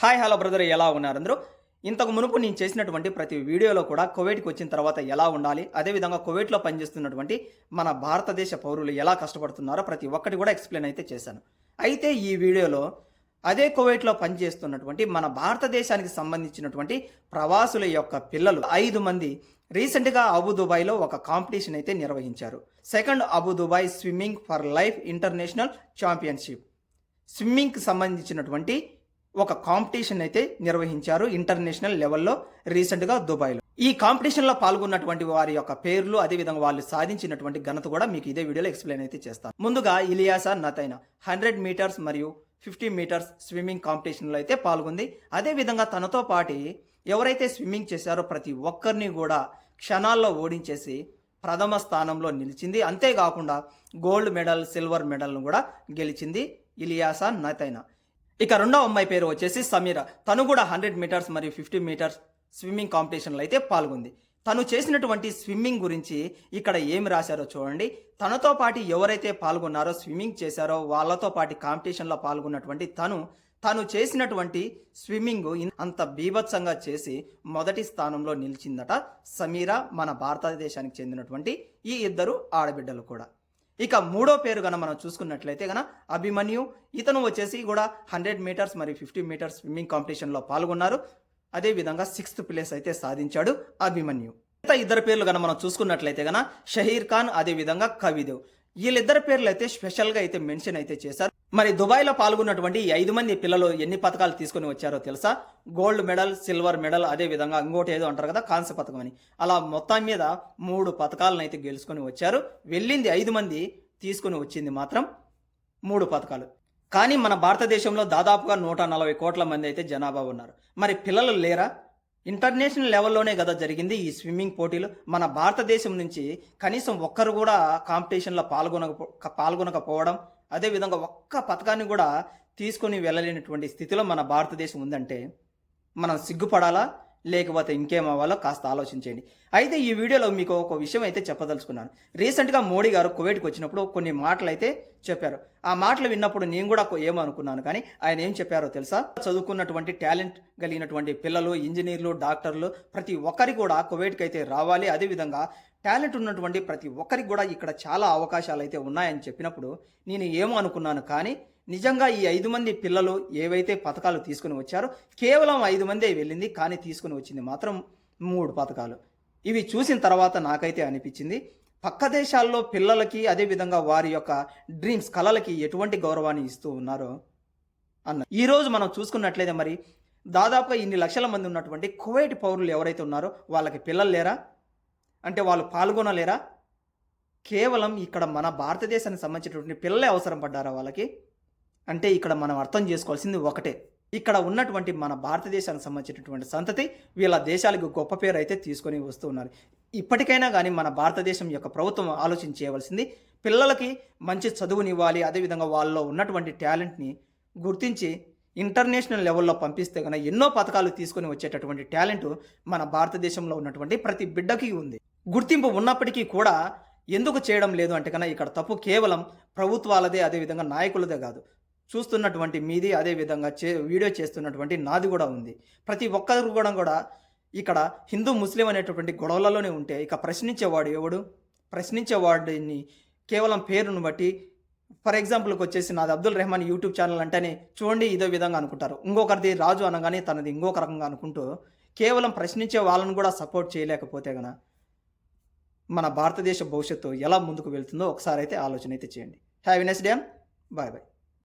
Hi hello brother ఎలా ఉన్నారు అందరూ? ఇంతకు మునుపు నేను చేసినటువంటి ప్రతి వీడియోలో కూడా కువైట్కి వచ్చిన తర్వాత ఎలా ఉండాలి అదేవిధంగా కువైట్లో పనిచేస్తున్నటువంటి మన భారతదేశ పౌరులు ఎలా కష్టపడుతున్నారో ప్రతి ఒక్కటి కూడా ఎక్స్ప్లెయిన్ అయితే చేశాను. అయితే ఈ వీడియోలో అదే కువైట్లో పనిచేస్తున్నటువంటి మన భారతదేశానికి సంబంధించినటువంటి ప్రవాసుల యొక్క పిల్లలు ఐదు మంది రీసెంట్గా అబు దుబాయ్లో ఒక కాంపిటీషన్ అయితే నిర్వహించారు. Second Abu Dubai swimming for life international championship. స్విమ్మింగ్కి సంబంధించినటువంటి ఒక కాంపిటీషన్ అయితే నిర్వహించారు ఇంటర్నేషనల్ లెవెల్లో రీసెంట్గా దుబాయ్లో. ఈ కాంపిటీషన్లో పాల్గొన్నటువంటి వారి యొక్క పేర్లు అదేవిధంగా వాళ్ళు సాధించినటువంటి ఘనత కూడా మీకు ఇదే వీడియోలో ఎక్స్ప్లెయిన్ అయితే చేస్తాను. ముందుగా ఇలియాసా నతైన హండ్రెడ్ మీటర్స్ మరియు ఫిఫ్టీ మీటర్స్ స్విమ్మింగ్ కాంపిటీషన్లో అయితే పాల్గొంది. అదేవిధంగా తనతో పాటి ఎవరైతే స్విమ్మింగ్ చేశారో ప్రతి ఒక్కరిని కూడా క్షణాల్లో ఓడించేసి ప్రథమ స్థానంలో నిలిచింది. అంతేకాకుండా గోల్డ్ మెడల్ సిల్వర్ మెడల్ను కూడా గెలిచింది ఇలియాసా నతైనా ఇక రెండో అమ్మాయి పేరు వచ్చేసి సమీర. తను కూడా హండ్రెడ్ మీటర్స్ మరియు ఫిఫ్టీ మీటర్స్ స్విమ్మింగ్ కాంపిటీషన్లో అయితే పాల్గొంది. తను చేసినటువంటి స్విమ్మింగ్ గురించి ఇక్కడ ఏమి రాశారో చూడండి. తనతో పాటు ఎవరైతే పాల్గొన్నారో స్విమ్మింగ్ చేశారో వాళ్ళతో పాటు కాంపిటీషన్లో పాల్గొన్నటువంటి తను తను చేసినటువంటి స్విమ్మింగ్ అంత బీభత్సంగా చేసి మొదటి స్థానంలో నిలిచిందట సమీర మన భారతదేశానికి చెందినటువంటి ఈ ఇద్దరు ఆడబిడ్డలు కూడా. ఇక మూడో పేరు గన మనం చూసుకున్నట్లయితే కనుక అభిమన్యు ఇతను వచ్చేసి కూడా హండ్రెడ్ మీటర్స్ మరియు ఫిఫ్టీ మీటర్స్ స్విమ్మింగ్ కాంపిటీషన్లో పాల్గొన్నారు. అదేవిధంగా సిక్స్త్ ప్లేస్ అయితే సాధించాడు అభిమన్యు. మిగతా ఇద్దరు పేర్లు కనుక మనం చూసుకున్నట్లయితే కనుక షహీర్ ఖాన్ అదేవిధంగా కవిదేవ్ వీళ్ళిద్దరి పేర్లు అయితే స్పెషల్గా అయితే మెన్షన్ అయితే చేశారు. మరి దుబాయ్లో పాల్గొన్నటువంటి ఐదు మంది పిల్లలు ఎన్ని పథకాలు తీసుకొని వచ్చారో తెలుసా? గోల్డ్ మెడల్ సిల్వర్ మెడల్ అదే విధంగా ఇంకోటి ఏదో అంటారు కదా కాంస్య పథకం అని. అలా మొత్తం మీద మూడు పథకాలను అయితే గెలుచుకొని వచ్చారు. వెళ్ళింది ఐదు మంది తీసుకొని వచ్చింది మాత్రం మూడు పథకాలు. కానీ మన భారతదేశంలో దాదాపుగా నూట నలభై కోట్ల మంది అయితే జనాభా ఉన్నారు. మరి పిల్లలు లేరా? ఇంటర్నేషనల్ లెవెల్లోనే కదా జరిగింది ఈ స్విమ్మింగ్ పోటీలు. మన భారతదేశం నుంచి కనీసం ఒక్కరు కూడా కాంపిటీషన్లో పాల్గొనక పాల్గొనకపోవడం అదేవిధంగా ఒక్క పథకాన్ని కూడా తీసుకొని వెళ్ళలేనటువంటి స్థితిలో మన భారతదేశం ఉందంటే మనం సిగ్గుపడాలా? లేకపోతే ఇంకేం అవ్వాలో కాస్త ఆలోచించండి అయితే ఈ వీడియోలో మీకు ఒక విషయం అయితే చెప్పదలుచుకున్నాను. రీసెంట్గా మోడీ గారు కువైట్కి వచ్చినప్పుడు కొన్ని మాటలు అయితే చెప్పారు. ఆ మాటలు విన్నప్పుడు నేను కూడా ఏమనుకున్నాను కానీ ఆయన ఏం చెప్పారో తెలుసా? చదువుకున్నటువంటి టాలెంట్ కలిగినటువంటి పిల్లలు ఇంజనీర్లు డాక్టర్లు ప్రతి ఒక్కరికి కూడా కువైట్కి అయితే రావాలి. అదేవిధంగా టాలెంట్ ఉన్నటువంటి ప్రతి ఒక్కరికి కూడా ఇక్కడ చాలా అవకాశాలు అయితే ఉన్నాయని చెప్పినప్పుడు నేను ఏమో అనుకున్నాను కానీ నిజంగా ఈ ఐదు మంది పిల్లలు ఏవైతే పథకాలు తీసుకుని వచ్చారో కేవలం ఐదు మందే వెళ్ళింది కానీ తీసుకుని వచ్చింది మాత్రం మూడు పథకాలు. ఇవి చూసిన తర్వాత నాకైతే అనిపించింది. పక్క దేశాల్లో పిల్లలకి అదేవిధంగా వారి యొక్క డ్రీమ్స్ కళలకి ఎటువంటి గౌరవాన్ని ఇస్తూ ఉన్నారో అన్న. ఈరోజు మనం చూసుకున్నట్లయితే మరి దాదాపుగా ఇన్ని లక్షల మంది ఉన్నటువంటి కువైట్ పౌరులు ఎవరైతే ఉన్నారో వాళ్ళకి పిల్లలు లేరా? అంటే వాళ్ళు పాల్గొనలేరా? కేవలం ఇక్కడ మన భారతదేశానికి సంబంధించినటువంటి పిల్లలే అవసరం పడ్డారా వాళ్ళకి? అంటే ఇక్కడ మనం అర్థం చేసుకోవాల్సింది ఒకటే. ఇక్కడ ఉన్నటువంటి మన భారతదేశానికి సంబంధించినటువంటి సంతతి వీళ్ళ దేశాలకు గొప్ప పేరు అయితే తీసుకొని వస్తూ ఉన్నారు. ఇప్పటికైనా కానీ మన భారతదేశం యొక్క ప్రభుత్వం ఆలోచన చేయవలసింది పిల్లలకి మంచి చదువునివ్వాలి. అదేవిధంగా వాళ్ళలో ఉన్నటువంటి టాలెంట్ని గుర్తించి ఇంటర్నేషనల్ లెవెల్లో పంపిస్తే కనుక ఎన్నో పథకాలు తీసుకొని వచ్చేటటువంటి టాలెంట్ మన భారతదేశంలో ఉన్నటువంటి ప్రతి బిడ్డకి ఉంది. గుర్తింపు ఉన్నప్పటికీ కూడా ఎందుకు చేయడం లేదు అంటే కన్నా ఇక్కడ తప్పు కేవలం ప్రభుత్వాలదే అదేవిధంగా నాయకులదే కాదు. చూస్తున్నటువంటి మీది అదేవిధంగా చే వీడియో చేస్తున్నటువంటి నాది కూడా ఉంది. ప్రతి ఒక్కరు కూడా కూడా ఇక్కడ హిందూ ముస్లిం అనేటటువంటి గొడవలలోనే ఉంటే ఇక ప్రశ్నించేవాడు ఎవడు? ప్రశ్నించేవాడిని కేవలం పేరును బట్టి ఫర్ ఎగ్జాంపుల్కి వచ్చేసి నాది అబ్దుల్ రెహమాన్ యూట్యూబ్ ఛానల్ అంటేనే చూడండి ఇదే విధంగా అనుకుంటారు. ఇంకొకరిది రాజు అనగానే తనది ఇంకొక రకంగా అనుకుంటూ కేవలం ప్రశ్నించే వాళ్ళని కూడా సపోర్ట్ చేయలేకపోతే గన మన భారతదేశ భవిష్యత్తు ఎలా ముందుకు వెళ్తుందో ఒకసారి అయితే ఆలోచన అయితే చేయండి. Have nice day bye bye